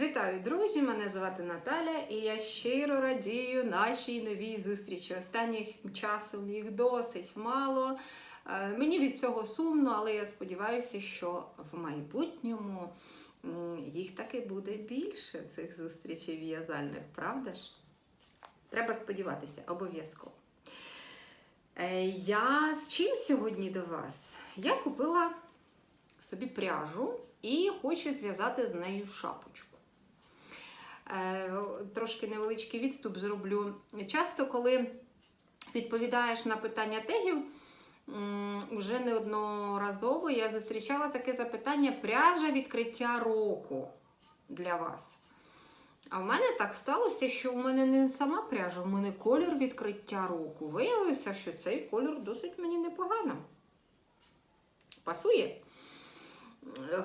Вітаю, друзі! Мене звати Наталя, і я щиро радію нашій новій зустрічі. Останнім часом їх досить мало. Е, Мені від цього сумно, але я сподіваюся, що в майбутньому їх таки буде більше цих зустрічей в'язальних, правда ж? Треба сподіватися, обов'язково. Е, Я з чим сьогодні до вас? Я купила собі пряжу і хочу зв'язати з нею шапочку. Е, Трошки невеличкий відступ зроблю. Часто, коли відповідаєш на питання тегів, вже неодноразово я зустрічала таке запитання пряжа відкриття року для вас. А в мене так сталося, що в мене не сама пряжа, в мене колір відкриття року. Виявилося, що цей колір досить мені непогано. Пасує.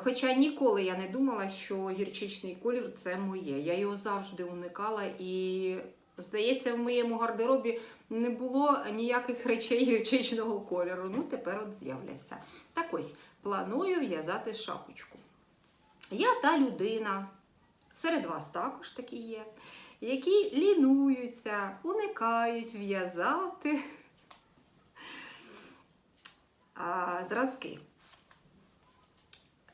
Хоча ніколи я не думала, що гірчичний колір це моє. Я його завжди уникала і, здається, в моєму гардеробі не було ніяких речей гірчичного кольору. Ну, тепер от з'являться. Так ось, планую в'язати шапочку. Я та людина, серед вас також такі є, які лінуються, уникають в'язати зразки.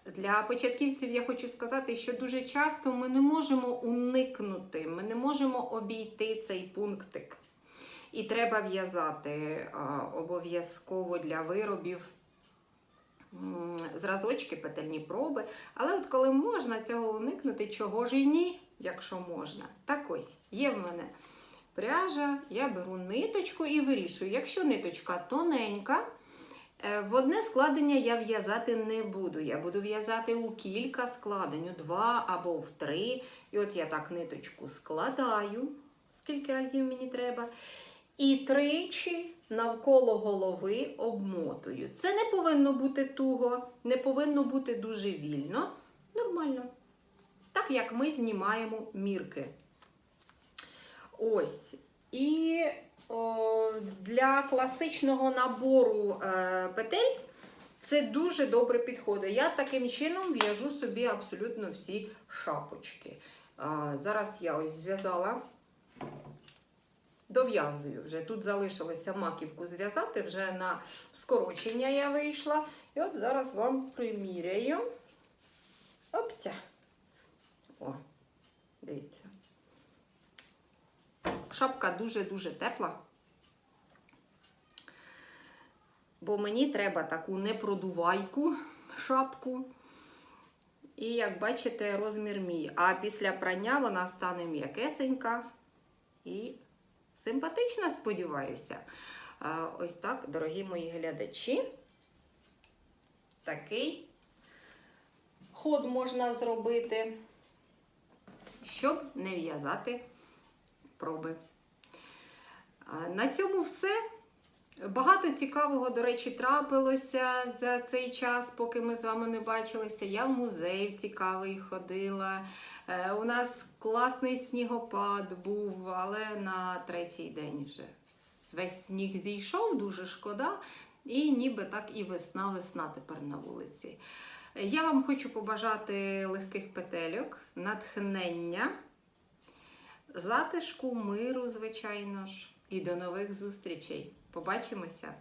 Для початківців я хочу сказати, що дуже часто ми не можемо уникнути, ми не можемо обійти цей пунктик. І треба в'язати обов'язково для виробів зразочки, петельні проби. Але от коли можна цього уникнути, чого ж і ні, якщо можна. Так ось, є в мене пряжа, я беру ниточку і вирішую. Якщо ниточка тоненька, В одне складення я в'язати не буду. Я буду в'язати у кілька складень, у два або в три. І от я так ниточку складаю, скільки разів мені треба. І тричі навколо голови обмотую. Це не повинно бути туго, не повинно бути дуже вільно. Нормально. Так як ми знімаємо мірки. Ось. І о, для класичного набору е, петель це дуже добре підходить. Я таким чином в'яжу собі абсолютно всі шапочки. А, зараз я ось зв'язала, дов'язую вже. Тут залишилося маківку зв'язати, вже на скорочення я вийшла. І от зараз вам приміряю. Оптя. О, дивіться. Шапка дуже-дуже тепла. Бо мені треба таку непродувайку шапку. І, як бачите, розмір мій. А після прання вона стане м'якесенька і симпатична, сподіваюся. Ось так, дорогі мої глядачі. Такий ход можна зробити, щоб не в'язати проби. На цьому все. Багато цікавого, до речі, трапилося за цей час, поки ми з вами не бачилися. Я в музей цікавий ходила. Е, У нас класний снігопад був, але на третій день вже весь сніг зійшов, дуже шкода. І ніби так і весна, весна тепер на вулиці. Я вам хочу побажати легких петельок, натхнення, затишку, миру, звичайно ж, і до нових зустрічей. Побачимося!